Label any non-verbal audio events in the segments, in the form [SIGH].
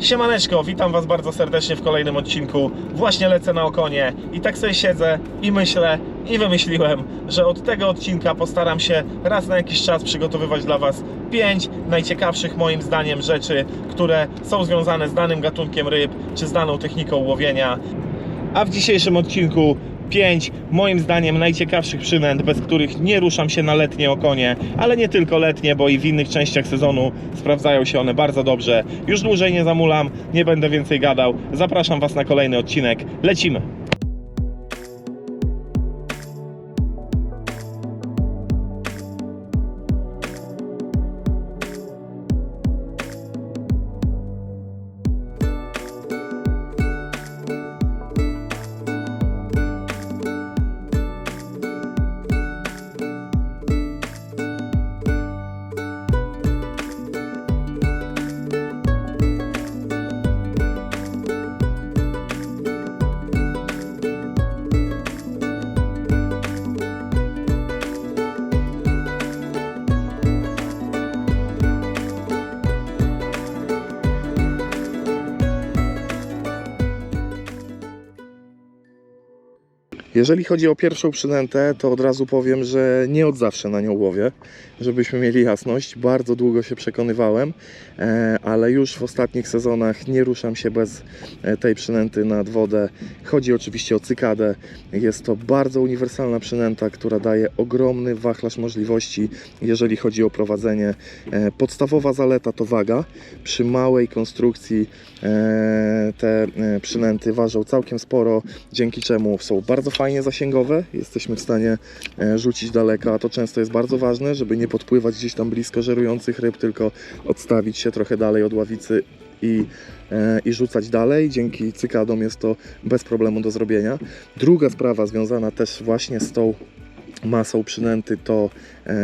Siemaneczko, witam Was bardzo serdecznie w kolejnym odcinku. Właśnie lecę na okonie i tak sobie siedzę i myślę i wymyśliłem, że od tego odcinka postaram się raz na jakiś czas przygotowywać dla Was pięć najciekawszych moim zdaniem rzeczy, które są związane z danym gatunkiem ryb czy z daną techniką łowienia. A w dzisiejszym odcinku 5 moim zdaniem najciekawszych przynęt, bez których nie ruszam się na letnie okonie, ale nie tylko letnie, bo i w innych częściach sezonu sprawdzają się one bardzo dobrze. Już dłużej nie zamulam, nie będę więcej gadał. Zapraszam Was na kolejny odcinek. Lecimy! Jeżeli chodzi o pierwszą przynętę, to od razu powiem, że nie od zawsze na nią łowię, żebyśmy mieli jasność. Bardzo długo się przekonywałem, e, ale już w ostatnich sezonach nie ruszam się bez e, tej przynęty nad wodę. Chodzi oczywiście o cykadę. Jest to bardzo uniwersalna przynęta, która daje ogromny wachlarz możliwości, jeżeli chodzi o prowadzenie. E, Podstawowa zaleta to waga. Przy małej konstrukcji te przynęty ważą całkiem sporo, dzięki czemu są bardzo fajnie zasięgowe. Jesteśmy w stanie rzucić daleko, a to często jest bardzo ważne, żeby nie podpływać gdzieś tam blisko żerujących ryb, tylko odstawić się trochę dalej od ławicy i, e, i rzucać dalej. Dzięki cykadom jest to bez problemu do zrobienia. Druga sprawa związana też właśnie z tą masą przynęty to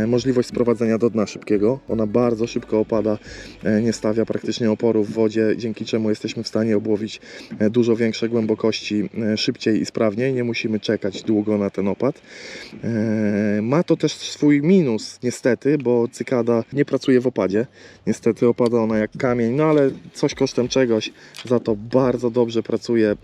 możliwość sprowadzenia do dna szybkiego. Ona bardzo szybko opada, e, nie stawia praktycznie oporu w wodzie, dzięki czemu jesteśmy w stanie obłowić e, dużo większe głębokości e, szybciej i sprawniej. Nie musimy czekać długo na ten opad. E, ma to też swój minus niestety, bo cykada nie pracuje w opadzie. Niestety opada ona jak kamień, no ale coś kosztem czegoś. Za to bardzo dobrze pracuje e,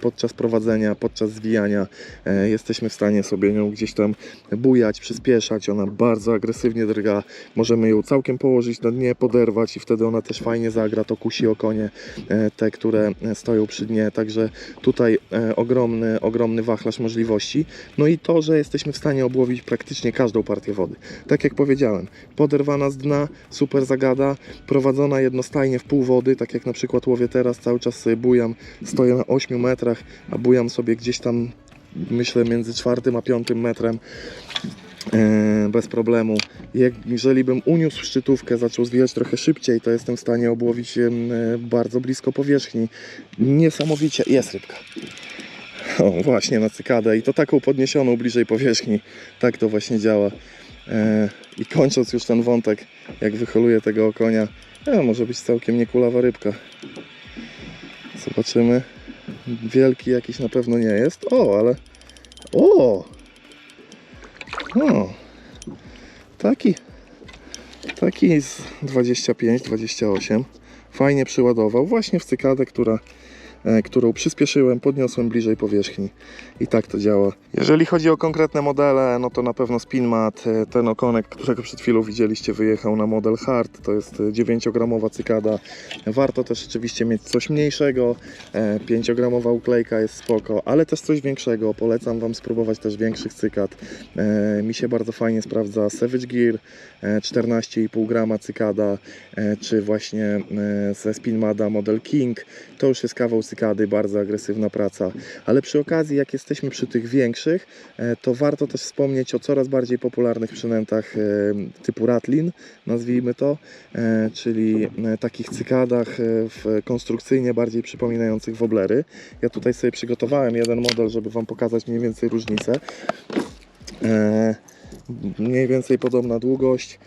podczas prowadzenia, podczas zwijania. E, Jesteśmy w stanie sobie nią gdzieś tam bujać, przyspieszać. Ona bardzo agresywnie drga. Możemy ją całkiem położyć na dnie, poderwać i wtedy ona też fajnie zagra. To kusi okonie, e, te, które e, stoją przy dnie. Także tutaj e, ogromny, ogromny wachlarz możliwości. No i to, że jesteśmy w stanie obłowić praktycznie każdą partię wody. Tak jak powiedziałem, poderwana z dna, super zagada, prowadzona jednostajnie w pół wody, tak jak na przykład łowię teraz, cały czas bujam, stoję na 8 metrach, a bujam sobie gdzieś tam myślę między czwartym a piątym metrem bez problemu. Jeżeli bym uniósł szczytówkę, zaczął zwijać trochę szybciej, to jestem w stanie obłowić e, bardzo blisko powierzchni. Niesamowicie jest rybka. O, właśnie na cykadę i to taką podniesioną bliżej powierzchni. Tak to właśnie działa. E, I kończąc już ten wątek, jak wyholuję tego okonia, e, może być całkiem niekulawa rybka. Zobaczymy. Wielki jakiś na pewno nie jest. O, ale. O! O! Taki. Taki z 25-28. Fajnie przyładował. Właśnie w cykadę, która, którą przyspieszyłem, podniosłem bliżej powierzchni. I tak to działa. Jeżeli chodzi o konkretne modele, no to na pewno Spinmat, e, ten okonek, którego przed chwilą widzieliście, wyjechał na model Hard. To jest e, 9-gramowa cykada. Warto też oczywiście mieć coś mniejszego. 5-gramowa uklejka jest spoko, ale też coś większego. Polecam Wam spróbować też większych cykad. E, Mi się bardzo fajnie sprawdza Savage Gear, e, 14,5 grama cykada, e, czy właśnie e, ze Spinmada model King. To już jest kawał cykady, bardzo agresywna praca. Ale przy okazji, jak jesteśmy przy tych większych, e, to warto też wspomnieć o coraz bardziej popularnych przynętach e, typu Ratlin, nazwijmy to, e, czyli takich cykadach konstrukcyjnie bardziej przypominających woblery. Ja tutaj sobie przygotowałem jeden model, żeby Wam pokazać mniej więcej różnicę. Mniej więcej podobna długość,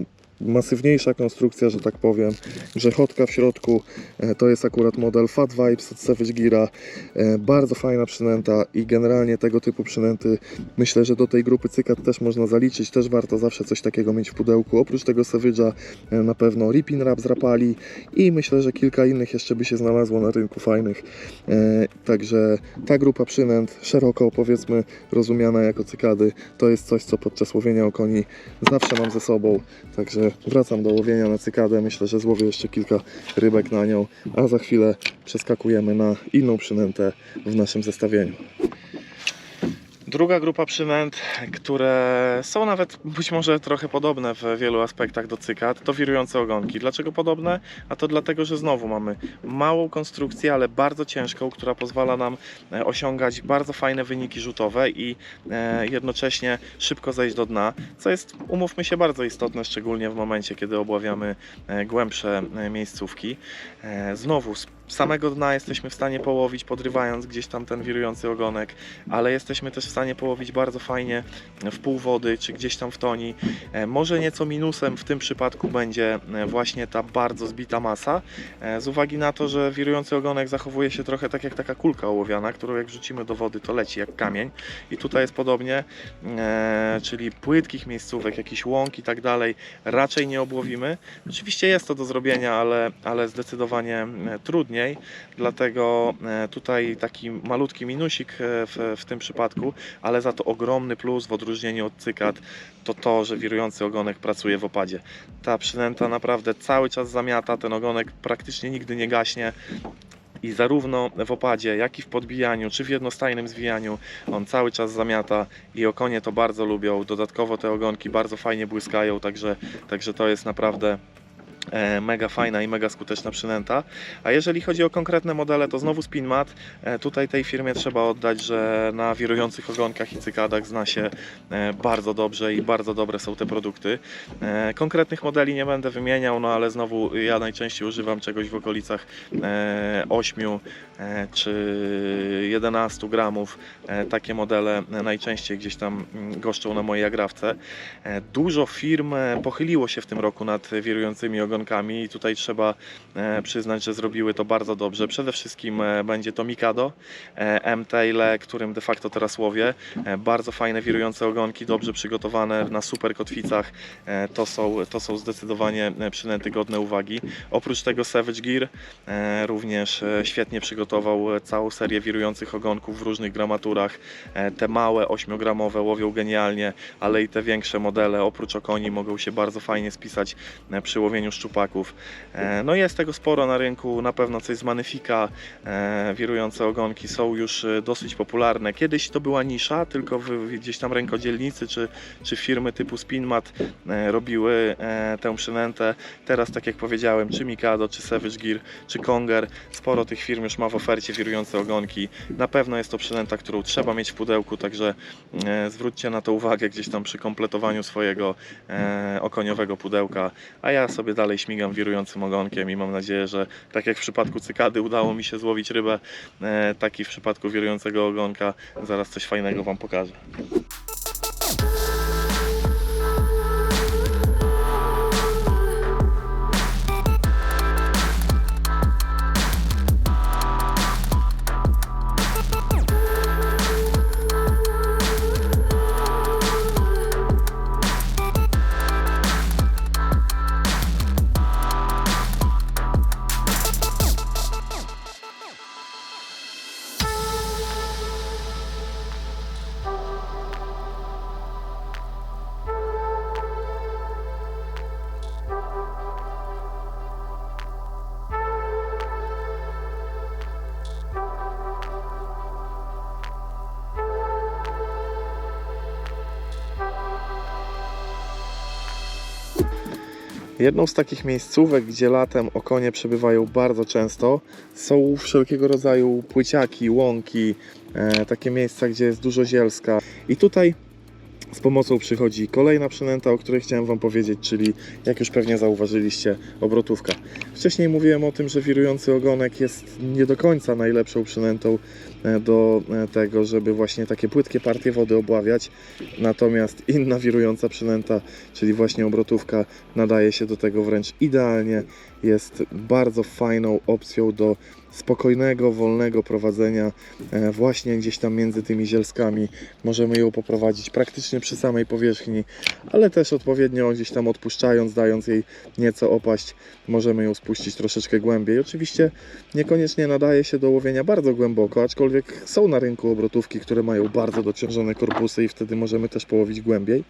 masywniejsza konstrukcja, że tak powiem. Grzechotka w środku, e, to jest akurat model Fat Vibes od Savage Geara. E, Bardzo fajna przynęta i generalnie tego typu przynęty myślę, że do tej grupy cykat też można zaliczyć. Też warto zawsze coś takiego mieć w pudełku. Oprócz tego Savage'a e, na pewno Ripin Rap z Rapali i myślę, że kilka innych jeszcze by się znalazło na rynku fajnych. Także ta grupa przynęt, szeroko powiedzmy rozumiana jako cykady, to jest coś, co podczas łowienia okoni zawsze mam ze sobą. Także wracam do łowienia na cykadę. Myślę, że złowię jeszcze kilka rybek na nią, a za chwilę przeskakujemy na inną przynętę w naszym zestawieniu. Druga grupa przynęt, które są nawet być może trochę podobne w wielu aspektach do cykad, to wirujące ogonki. Dlaczego podobne? A to dlatego, że znowu mamy małą konstrukcję, ale bardzo ciężką, która pozwala nam e, osiągać bardzo fajne wyniki rzutowe i e, jednocześnie szybko zejść do dna, co jest, umówmy się, bardzo istotne, szczególnie w momencie, kiedy obławiamy e, głębsze miejscówki. Znowu samego dna jesteśmy w stanie połowić, podrywając gdzieś tam ten wirujący ogonek, ale jesteśmy też w stanie połowić bardzo fajnie w pół wody, czy gdzieś tam w toni. E, Może nieco minusem w tym przypadku będzie e, właśnie ta bardzo zbita masa, e, z uwagi na to, że wirujący ogonek zachowuje się trochę tak jak taka kulka ołowiana, którą jak wrzucimy do wody, to leci jak kamień. I tutaj jest podobnie, czyli płytkich miejscówek, jakiś łąk i tak dalej, raczej nie obłowimy. Oczywiście jest to do zrobienia, ale, ale zdecydowanie e, dlatego e, tutaj taki malutki minusik e, w, w tym przypadku, ale za to ogromny plus w odróżnieniu od cykad to to, że wirujący ogonek pracuje w opadzie. Ta przynęta naprawdę cały czas zamiata, ten ogonek praktycznie nigdy nie gaśnie. I zarówno w opadzie, jak i w podbijaniu, czy w jednostajnym zwijaniu, on cały czas zamiata i okonie to bardzo lubią. Dodatkowo te ogonki bardzo fajnie błyskają, także, także to jest naprawdę mega fajna i mega skuteczna przynęta. A jeżeli chodzi o konkretne modele, to znowu Spinmat. E, Tutaj tej firmie trzeba oddać, że na wirujących ogonkach i cykadach zna się e, bardzo dobrze i bardzo dobre są te produkty. E, Konkretnych modeli nie będę wymieniał, no ale znowu ja najczęściej używam czegoś w okolicach e, 8 e, czy 11 gramów. E, Takie modele najczęściej gdzieś tam mm, goszczą na mojej agrawce. E, Dużo firm e, pochyliło się w tym roku nad wirującymi ogonkami i tutaj trzeba e, przyznać, że zrobiły to bardzo dobrze. Przede wszystkim e, będzie to Mikado, e, M-Taile, którym de facto teraz łowię. Bardzo fajne wirujące ogonki, dobrze przygotowane na super kotwicach. To są, to są zdecydowanie przynęty godne uwagi. Oprócz tego Savage Gear również świetnie przygotował całą serię wirujących ogonków w różnych gramaturach. Te małe 8-gramowe łowią genialnie, ale i te większe modele oprócz okoni mogą się bardzo fajnie spisać przy łowieniu szczupaków. E, No jest tego sporo na rynku, na pewno coś z Manifika, e, wirujące ogonki są już e, dosyć popularne. Kiedyś to była nisza, tylko gdzieś tam rękodzielnicy czy, czy firmy typu Spinmat robiły tę przynętę. Teraz tak jak powiedziałem, czy Mikado, czy Savage Gear, czy Conger, sporo tych firm już ma w ofercie wirujące ogonki. Na pewno jest to przynęta, którą trzeba mieć w pudełku, także zwróćcie na to uwagę gdzieś tam przy kompletowaniu swojego okoniowego pudełka, a ja sobie dalej śmigam wirującym ogonkiem i mam nadzieję, że tak jak w przypadku cykady udało mi się złowić rybę, e, tak i w przypadku wirującego ogonka zaraz coś fajnego Wam pokażę. Jedną z takich miejscówek, gdzie latem okonie przebywają bardzo często, są wszelkiego rodzaju płyciaki, łąki, e, takie miejsca, gdzie jest dużo zielska. I tutaj z pomocą przychodzi kolejna przynęta, o której chciałem Wam powiedzieć, czyli jak już pewnie zauważyliście, obrotówka. Wcześniej mówiłem o tym, że wirujący ogonek jest nie do końca najlepszą przynętą e, do e, tego, żeby właśnie takie płytkie partie wody obławiać. Natomiast inna wirująca przynęta, czyli właśnie obrotówka, nadaje się do tego wręcz idealnie. Jest bardzo fajną opcją do spokojnego, wolnego prowadzenia e, właśnie gdzieś tam między tymi zielskami. Możemy ją poprowadzić praktycznie przy samej powierzchni, ale też odpowiednio gdzieś tam odpuszczając, dając jej nieco opaść, możemy ją spuścić troszeczkę głębiej. Oczywiście niekoniecznie nadaje się do łowienia bardzo głęboko, aczkolwiek są na rynku obrotówki, które mają bardzo dociążone korpusy i wtedy możemy też połowić głębiej,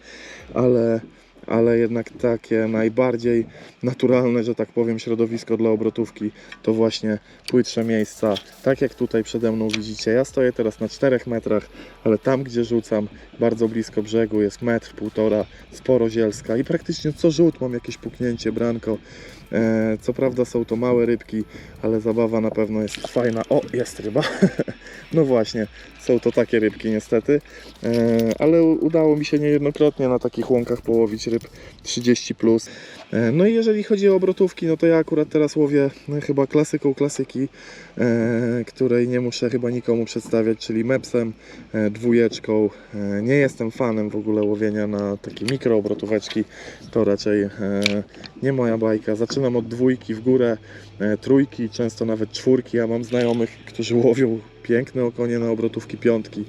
ale ale jednak takie najbardziej naturalne, że tak powiem, środowisko dla obrotówki to właśnie płytsze miejsca. Tak jak tutaj przede mną widzicie, ja stoję teraz na 4 metrach, ale tam gdzie rzucam, bardzo blisko brzegu, jest metr, półtora, sporo zielska i praktycznie co rzut mam jakieś puknięcie, branko. E, co prawda są to małe rybki, ale zabawa na pewno jest fajna. O, jest ryba. [LAUGHS] no właśnie, są to takie rybki niestety, e, ale udało mi się niejednokrotnie na takich łąkach połowić ryb 30 plus. E, No i jeżeli chodzi o obrotówki, no to ja akurat teraz łowię no, chyba klasyką klasyki, e, której nie muszę chyba nikomu przedstawiać, czyli mepsem, e, dwójeczką. E, Nie jestem fanem w ogóle łowienia na takie mikroobrotóweczki, to raczej e, nie moja bajka. Zaczynam od dwójki w górę, e, trójki, często nawet czwórki. Ja mam znajomych, którzy łowią piękne okonie na obrotówki piątki.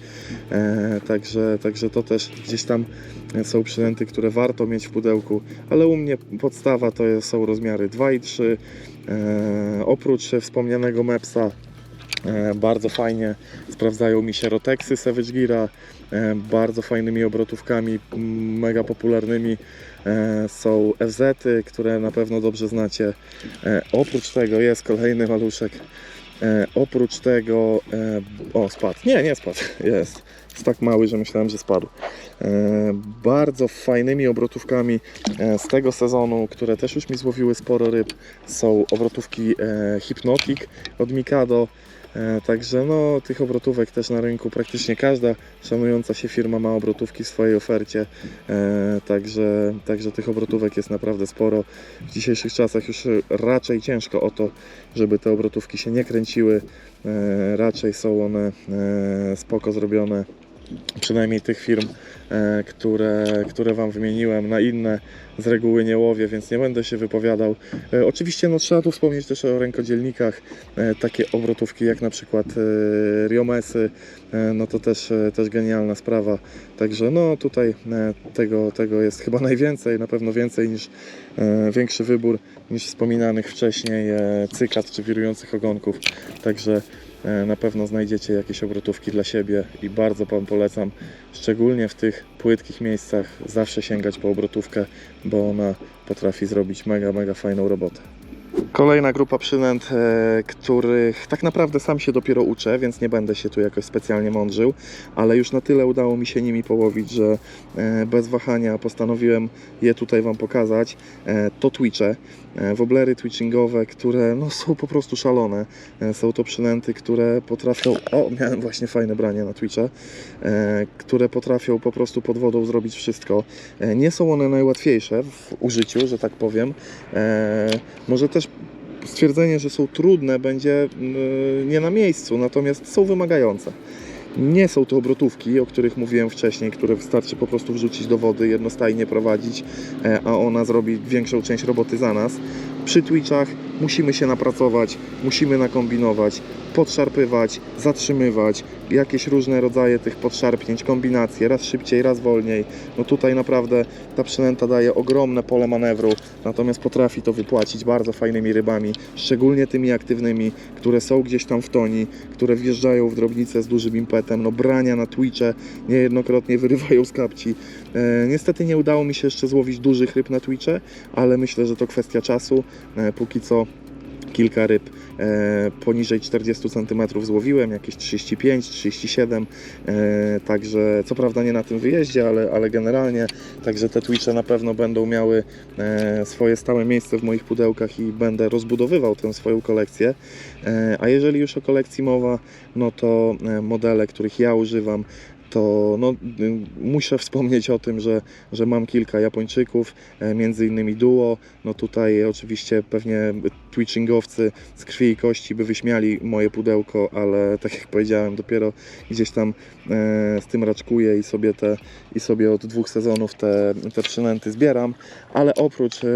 E, także, także to też gdzieś tam są przynęty, które warto mieć w pudełku, ale u mnie podstawa to jest- są rozmiary 2 i 3. E, oprócz wspomnianego Mepsa e, bardzo fajnie sprawdzają mi się Rotexy Savage Geara, e, bardzo fajnymi obrotówkami, mega popularnymi e, są FZ-y, które na pewno dobrze znacie. E, oprócz tego jest kolejny maluszek. E, oprócz tego, e, o spadł, nie, nie spadł, [LAUGHS] jest, jest tak mały, że myślałem, że spadł. E, bardzo fajnymi obrotówkami e, z tego sezonu, które też już mi złowiły sporo ryb, są obrotówki e, Hypnotic od Mikado. E, Także no, tych obrotówek też na rynku praktycznie każda szanująca się firma ma obrotówki w swojej ofercie. E, Także, także tych obrotówek jest naprawdę sporo. W dzisiejszych czasach już raczej ciężko o to, żeby te obrotówki się nie kręciły. E, Raczej są one spoko zrobione. Przynajmniej tych firm, które, które Wam wymieniłem, na inne z reguły nie łowię, więc nie będę się wypowiadał. E, Oczywiście no, trzeba tu wspomnieć też o rękodzielnikach, e, takie obrotówki jak na przykład e, Riomesy, e, no to też, e, też genialna sprawa. Także no tutaj e, tego, tego jest chyba [LAUGHS] najwięcej, na pewno więcej niż e, większy wybór niż wspominanych wcześniej e, cykat czy wirujących ogonków. Także e, na pewno znajdziecie jakieś obrotówki dla siebie i bardzo Wam polecam, szczególnie w tych płytkich miejscach, zawsze sięgać po obrotówkę, bo ona potrafi zrobić mega, mega fajną robotę. Kolejna grupa przynęt, e, których tak naprawdę sam się dopiero uczę, więc nie będę się tu jakoś specjalnie mądrzył, ale już na tyle udało mi się nimi połowić, że e, bez wahania postanowiłem je tutaj Wam pokazać. E, to Twitche, woblery twitchingowe, które no, są po prostu szalone. Są to przynęty, które potrafią... O, miałem właśnie fajne branie na Twitche, które potrafią po prostu pod wodą zrobić wszystko. Nie są one najłatwiejsze w użyciu, że tak powiem. Może też stwierdzenie, że są trudne będzie yy, nie na miejscu, natomiast są wymagające. Nie są to obrotówki, o których mówiłem wcześniej, które wystarczy po prostu wrzucić do wody, jednostajnie prowadzić, e, a ona zrobi większą część roboty za nas. Przy Twitchach musimy się napracować, musimy nakombinować, podszarpywać, zatrzymywać, jakieś różne rodzaje tych podszarpnięć, kombinacje, raz szybciej, raz wolniej. No tutaj naprawdę ta przynęta daje ogromne pole manewru, natomiast potrafi to wypłacić bardzo fajnymi rybami, szczególnie tymi aktywnymi, które są gdzieś tam w toni, które wjeżdżają w drobnicę z dużym impetem. No brania na Twitche niejednokrotnie wyrywają z kapci. E, niestety nie udało mi się jeszcze złowić dużych ryb na Twitche, ale myślę, że to kwestia czasu. E, póki co kilka ryb e, poniżej 40 cm złowiłem, jakieś 35, 37, e, także co prawda nie na tym wyjeździe, ale, ale generalnie, także te Twitche na pewno będą miały swoje stałe miejsce w moich pudełkach i będę rozbudowywał tę swoją kolekcję. A jeżeli już o kolekcji mowa, no to modele, których ja używam, to no, muszę wspomnieć o tym, że, że mam kilka Japończyków, e, między innymi duo. No tutaj oczywiście pewnie twitchingowcy z krwi i kości by wyśmiali moje pudełko, ale tak jak powiedziałem, dopiero gdzieś tam e, z tym raczkuję i sobie, te, i sobie od dwóch sezonów te, te przynęty zbieram, ale oprócz e,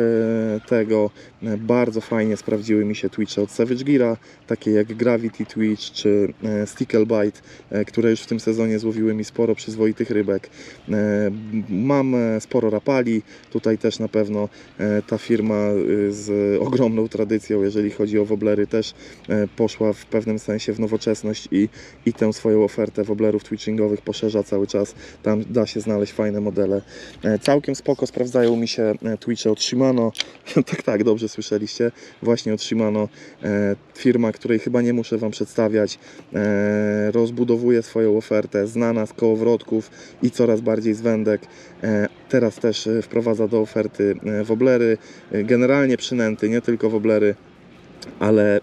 tego e, bardzo fajnie sprawdziły mi się Twitche od Savage Geara, takie jak Gravity Twitch czy e, Sticklebite, e, które już w tym sezonie złowiły mi sporo przyzwoitych rybek. E, Mam e, sporo rapali, tutaj też na pewno e, ta firma y, z ogromną tradycją, jeżeli chodzi o woblery, też e, poszła w pewnym sensie w nowoczesność i, i tę swoją ofertę woblerów twitchingowych poszerza cały czas. Tam da się znaleźć fajne modele. E, Całkiem spoko sprawdzają mi się e, Twitche od Shimano. [LAUGHS] tak, tak, dobrze słyszeliście. Właśnie. E, Firma, której chyba nie muszę Wam przedstawiać. Rozbudowuje swoją ofertę, znana z kołowrotków i coraz bardziej z wędek. Teraz też wprowadza do oferty woblery, generalnie przynęty, nie tylko woblery, ale e,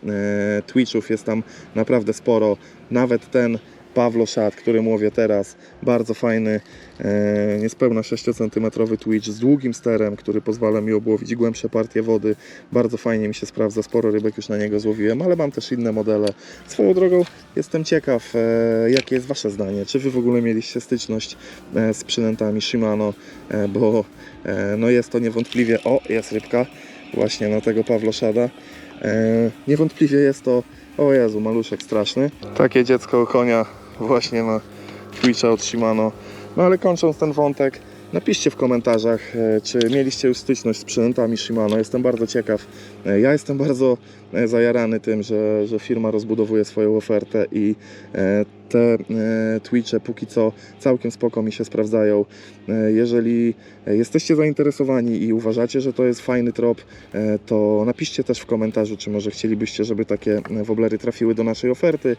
Twitchów jest tam naprawdę sporo. Nawet ten Pawlo Szat, którym łowię teraz, bardzo fajny, e, niespełna 6 cm Twitch z długim sterem, który pozwala mi obłowić głębsze partie wody. Bardzo fajnie mi się sprawdza, sporo rybek już na niego złowiłem, ale mam też inne modele. Swoją drogą jestem ciekaw, e, jakie jest Wasze zdanie. Czy Wy w ogóle mieliście styczność e, z przynętami Shimano, e, bo e, no jest to niewątpliwie, o jest rybka, właśnie na tego Pawlo Szada. E, niewątpliwie jest to, o Jezu, maluszek straszny. Takie dziecko konia właśnie na Twitcha od Shimano. No ale kończąc ten wątek, napiszcie w komentarzach, e, czy mieliście już styczność z przynętami Shimano. Jestem bardzo ciekaw. E, Ja jestem bardzo e, zajarany tym, że, że firma rozbudowuje swoją ofertę i te e, Twitche póki co całkiem spoko mi się sprawdzają. E, Jeżeli jesteście zainteresowani i uważacie, że to jest fajny trop, e, to napiszcie też w komentarzu, czy może chcielibyście, żeby takie woblery trafiły do naszej oferty.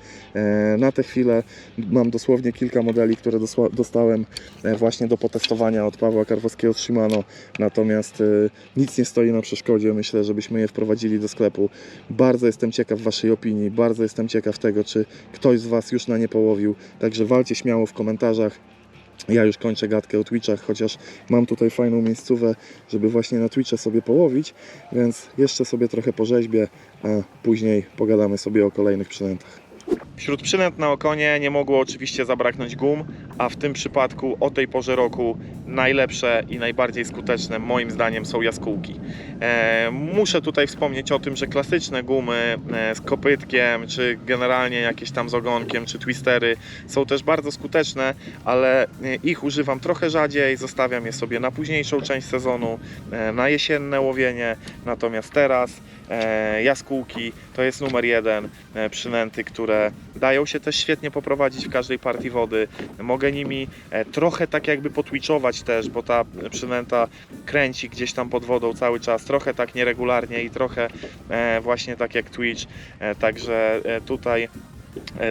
Na tę chwilę mam dosłownie kilka modeli, które dostałem właśnie do potestowania od Pawła Karwowskiego z Shimano, natomiast nic nie stoi na przeszkodzie. Myślę, żebyśmy je wprowadzili do sklepu. Bardzo jestem ciekaw Waszej opinii, bardzo jestem ciekaw tego, czy ktoś z Was już na nie połowił, także walcie śmiało w komentarzach. Ja już kończę gadkę o Twitchach, chociaż mam tutaj fajną miejscówę, żeby właśnie na Twitche sobie połowić, więc jeszcze sobie trochę porzeźbię, a później pogadamy sobie o kolejnych przynętach. Wśród przynęt na okonie nie mogło oczywiście zabraknąć gum, a w tym przypadku o tej porze roku najlepsze i najbardziej skuteczne moim zdaniem są jaskółki. E, muszę tutaj wspomnieć o tym, że klasyczne gumy e, z kopytkiem, czy generalnie jakieś tam z ogonkiem, czy twistery są też bardzo skuteczne, ale e, ich używam trochę rzadziej, zostawiam je sobie na późniejszą część sezonu, na jesienne łowienie, natomiast teraz jaskółki to jest numer jeden przynęty, które dają się też świetnie poprowadzić w każdej partii wody. Mogę nimi trochę tak jakby potwiczować też, bo ta przynęta kręci gdzieś tam pod wodą cały czas, trochę tak nieregularnie i trochę e, właśnie tak jak Twitch, e, także e, tutaj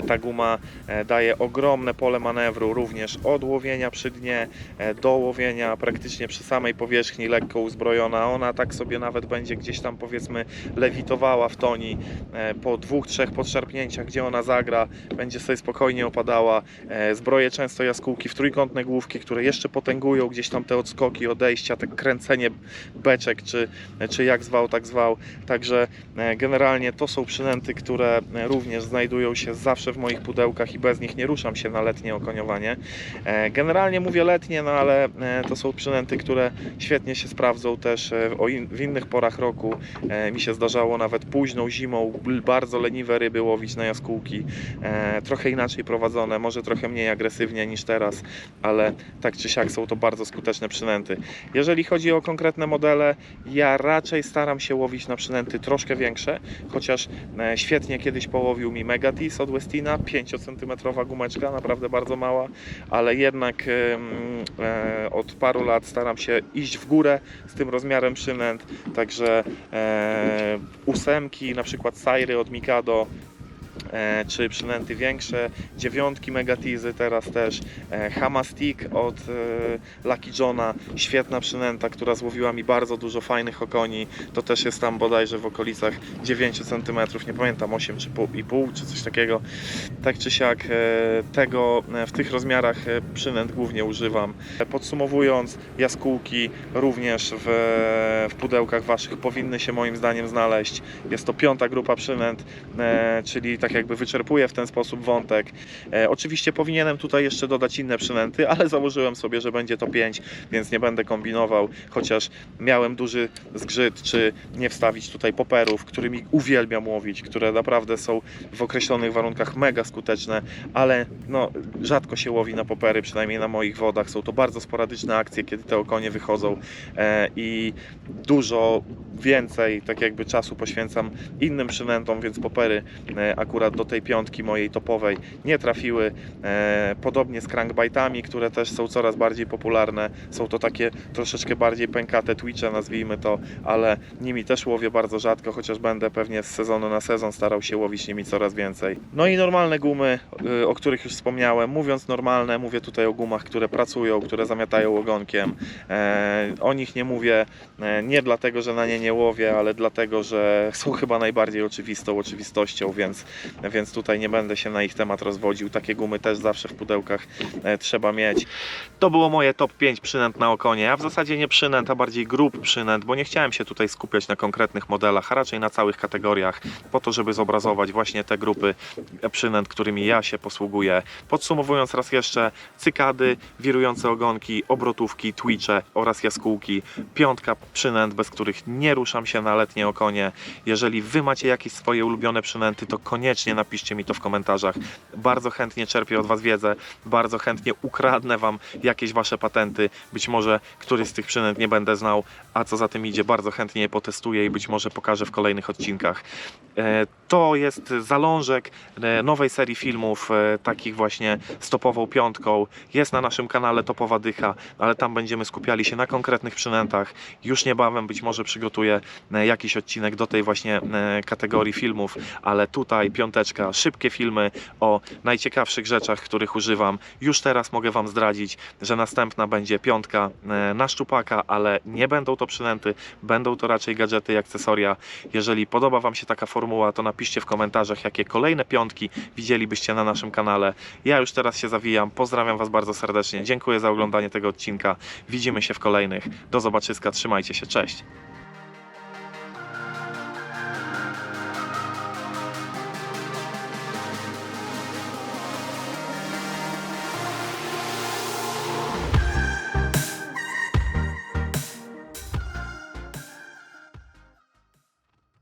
ta guma e, daje ogromne pole manewru również od łowienia przy dnie e, do łowienia praktycznie przy samej powierzchni lekko uzbrojona. Ona tak sobie nawet będzie gdzieś tam powiedzmy lewitowała w toni e, po dwóch, trzech podszarpnięciach, gdzie ona zagra, będzie sobie spokojnie opadała. E, Zbroję często jaskółki w trójkątne główki, które jeszcze potęgują gdzieś tam te odskoki, odejścia, te kręcenie beczek, czy, czy jak zwał, tak zwał. Także e, generalnie to są przynęty, które e, również znajdują się zawsze w moich pudełkach i bez nich nie ruszam się na letnie okoniowanie. E, Generalnie mówię letnie, no ale e, to są przynęty, które świetnie się sprawdzą też e, w innych porach roku. Mi się zdarzało nawet późną zimą bardzo leniwe ryby łowić na jaskółki. Trochę inaczej prowadzone, może trochę mniej agresywnie niż teraz, ale tak czy siak są to bardzo skuteczne przynęty. Jeżeli chodzi o konkretne modele, ja raczej staram się łowić na przynęty troszkę większe, chociaż świetnie kiedyś połowił mi Megatis od Westina, 5 cm gumeczka, naprawdę bardzo mała, ale jednak e, od paru lat staram się iść w górę z tym rozmiarem przynęt, także e, ósemki, na przykład Sairy od Mikado, czy przynęty większe, dziewiątki Megatizy teraz też, e, Hamastick od e, Lucky Johna, świetna przynęta, która złowiła mi bardzo dużo fajnych okoni, to też jest tam bodajże w okolicach 9 cm, nie pamiętam 8 czy pół, i pół, czy coś takiego. Tak czy siak e, tego e, w tych rozmiarach e, przynęt głównie używam. E, Podsumowując, jaskółki również w, w pudełkach Waszych powinny się moim zdaniem znaleźć. Jest to piąta grupa przynęt, e, czyli tak jakby wyczerpuję w ten sposób wątek. E, oczywiście powinienem tutaj jeszcze dodać inne przynęty, ale założyłem sobie, że będzie to 5, więc nie będę kombinował, chociaż miałem duży zgrzyt, czy nie wstawić tutaj poperów, którymi uwielbiam łowić, które naprawdę są w określonych warunkach mega skuteczne, ale no, rzadko się łowi na popery, przynajmniej na moich wodach. Są to bardzo sporadyczne akcje, kiedy te okonie wychodzą e, i dużo więcej tak jakby czasu poświęcam innym przynętom, więc popery e, akurat do tej piątki mojej topowej nie trafiły. E, podobnie z crankbaitami, które też są coraz bardziej popularne. Są to takie troszeczkę bardziej pękate twitche, nazwijmy to, ale nimi też łowię bardzo rzadko, chociaż będę pewnie z sezonu na sezon starał się łowić nimi coraz więcej. No i normalne gumy, y, o których już wspomniałem. Mówiąc normalne, mówię tutaj o gumach, które pracują, które zamiatają ogonkiem. E, o nich nie mówię e, nie dlatego, że na nie nie łowię, ale dlatego, że są chyba najbardziej oczywistą oczywistością, więc, więc tutaj nie będę się na ich temat rozwodził. Takie gumy też zawsze w pudełkach e, trzeba mieć. To było moje top 5 przynęt na okonie, a w zasadzie nie przynęt, a bardziej grup przynęt, bo nie chciałem się tutaj skupiać na konkretnych modelach, a raczej na całych kategoriach, po to, żeby zobrazować właśnie te grupy przynęt, którymi ja się posługuję. Podsumowując raz jeszcze, cykady, wirujące ogonki, obrotówki, twitche oraz jaskółki. Piątka przynęt, bez których nie ruszam się na letnie okonie. Jeżeli Wy macie jakieś swoje ulubione przynęty, to koniecznie napiszcie mi to w komentarzach. Bardzo chętnie czerpię od Was wiedzę, bardzo chętnie ukradnę Wam jakieś Wasze patenty. Być może któryś z tych przynęt nie będę znał, a co za tym idzie, bardzo chętnie je potestuję i być może pokażę w kolejnych odcinkach. E, To jest zalążek e, nowej serii filmów, e, takich właśnie z topową piątką. Jest na naszym kanale Topowa Dycha, ale tam będziemy skupiali się na konkretnych przynętach. Już niebawem być może przygotuję jakiś odcinek do tej właśnie kategorii filmów, ale tutaj piąteczka, szybkie filmy o najciekawszych rzeczach, których używam. Już teraz mogę Wam zdradzić, że następna będzie piątka na szczupaka, ale nie będą to przynęty, będą to raczej gadżety i akcesoria. Jeżeli podoba Wam się taka formuła, to napiszcie w komentarzach, jakie kolejne piątki widzielibyście na naszym kanale. Ja już teraz się zawijam. Pozdrawiam Was bardzo serdecznie. Dziękuję za oglądanie tego odcinka. Widzimy się w kolejnych. Do zobaczyska. Trzymajcie się. Cześć.